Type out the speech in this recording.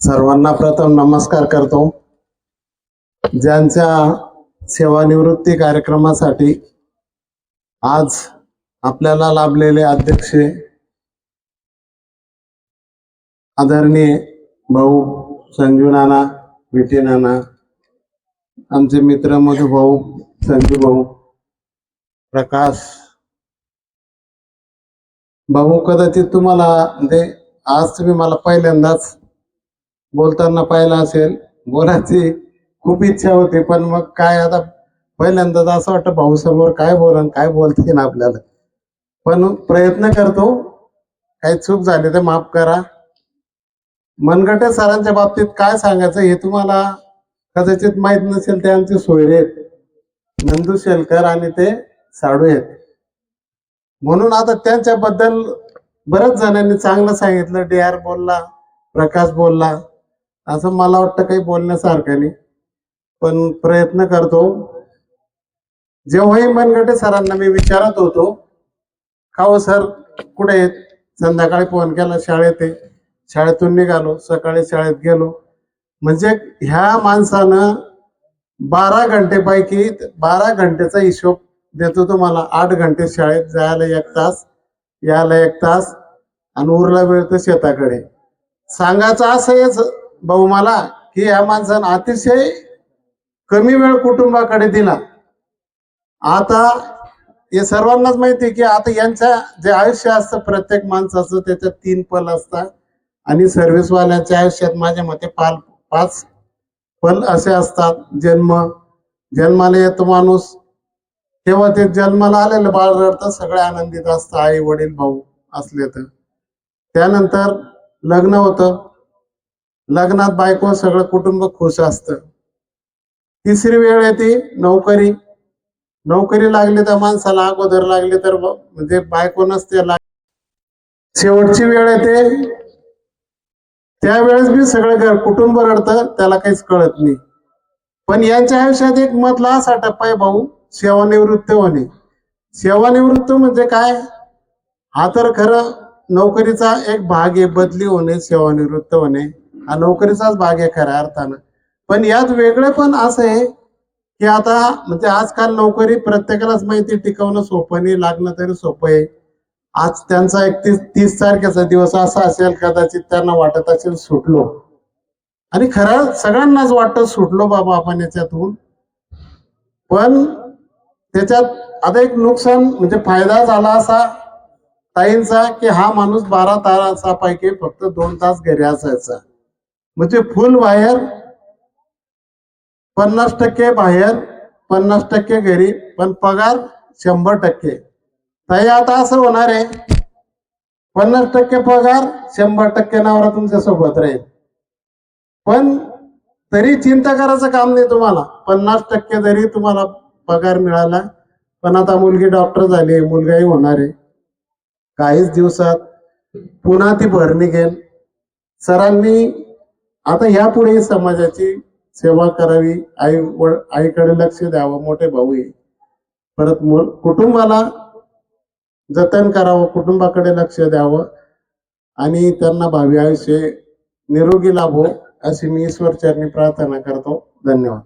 सर्वांना प्रथम नमस्कार करतो. ज्यांच्या सेवानिवृत्ती कार्यक्रमासाठी आज आपल्याला लाभलेले अध्यक्ष आदरणीय भाऊ संजू नाना विटी नाना आमचे मित्र मधु भाऊ संजू भाऊ प्रकाश भाऊ कदाचित तुम्हाला म्हणजे आज तुम्ही मला पहिल्यांदाच बोलताना पाहिला असेल बोलायची खूप इच्छा होती पण मग काय आता पहिल्यांदाच असं वाटतं भाऊ समोर काय बोलन काय बोलते ना आपल्याला. पण प्रयत्न करतो काही चूक झाली तर माफ करा. मनगटे सरांच्या बाबतीत काय सांगायचं हे तुम्हाला कदाचित माहीत नसेल ते आमचे सोयरे आहेत. नंदू शेलकर आणि ते साडू आहेत. म्हणून आता त्यांच्याबद्दल बऱ्याच जणांनी चांगलं सांगितलं डी आर बोलला प्रकाश बोलला. असं मला वाटतं काही बोलण्यासारखं नाही. पण प्रयत्न करतो. जेव्हाही मनगटे सरांना मी विचारत होतो. खाओ सर कुठे आहेत? संध्याकाळी फोन केला शाळेत आहे. शाळेतून निघालो सकाळी शाळेत गेलो. म्हणजे ह्या माणसानं बारा घंटेपैकी बारा घंटेचा हिशोब देतो तुम्हाला. आठ घंटे शाळेत जायला एक तास यायला एक तास आणि उरला वेळ तर शेताकडे. सांगायचं असं भाऊ मला की या माणसानं अतिशय कमी वेळ कुटुंबाकडे दिला. आता हे सर्वांनाच माहिती आहे की आता यांच्या जे आयुष्य असतं प्रत्येक माणसाचं त्याच्यात तीन पल असतात. आणि सर्व्हिसवाल्यांच्या आयुष्यात माझ्या मते पाल पाच पल असे असतात. जन्म जन्माला येतो माणूस. तेव्हा ते जन्माला आलेलं बाळ रडतं सगळे आनंदित असतं आई वडील भाऊ असले तर. त्यानंतर लग्न होतं. लग्नात बायको सगळं कुटुंब खुश असतं. तिसरी वेळ येते नोकरी. नोकरी लागली तर माणसाला अगोदर लागली तर म्हणजे बायको नसते लाग शेवटची वेळ येते त्यावेळेस बी सगळं घर कुटुंब रडतं त्याला काहीच कळत नाही. पण यांच्या आयुष्यात एक मधला असा टप्पा आहे भाऊ सेवानिवृत्त होणे. सेवानिवृत्त म्हणजे काय? हा तर खरं नोकरीचा एक भाग आहे बदली होणे सेवानिवृत्त होणे. हा नोकरीचाच भाग आहे खऱ्या अर्थानं. पण यात वेगळं पण असं आहे की आता म्हणजे आजकाल नोकरी प्रत्येकालाच माहिती टिकवणं सोपं नाही लागणं तरी सोपं आहे. आज त्यांचा एकतीस तीस तारखेचा दिवस असा असेल कदाचित त्यांना वाटत असेल सुटलो. आणि खरं सगळ्यांनाच वाटतं सुटलो बाबा आपण याच्यातून. पण त्याच्यात आता एक नुकसान म्हणजे फायदा झाला असा ताईंचा की हा माणूस बारा तासापैकी फक्त दोन तास घरी असायचा. म्हणजे फुल बाहेर पन्नास टक्के बाहेर पन्नास टक्के घरी पण पगार शंभर टक्के. ताई आता असं होणार आहे. पन्नास टक्के पगार शंभर टक्के नवरा तुमच्यासोबत राहील. पण तरी चिंता करायचं काम नाही तुम्हाला. पन्नास टक्के जरी तुम्हाला पगार मिळाला पण आता मुलगी डॉक्टर झाली मुलगाही होणार आहे. काहीच दिवसात पुन्हा ती भरणी घेईल सरांनी आता यापुढे समाजाची सेवा करावी आई व आईकडे लक्ष द्यावं मोठे भाऊ आहे परत कुटुंबाला जतन करावं कुटुंबाकडे लक्ष द्यावं आणि त्यांना भावी आयुष्य निरोगी लाभो अशी मी ईश्वर चरणी प्रार्थना करतो. धन्यवाद.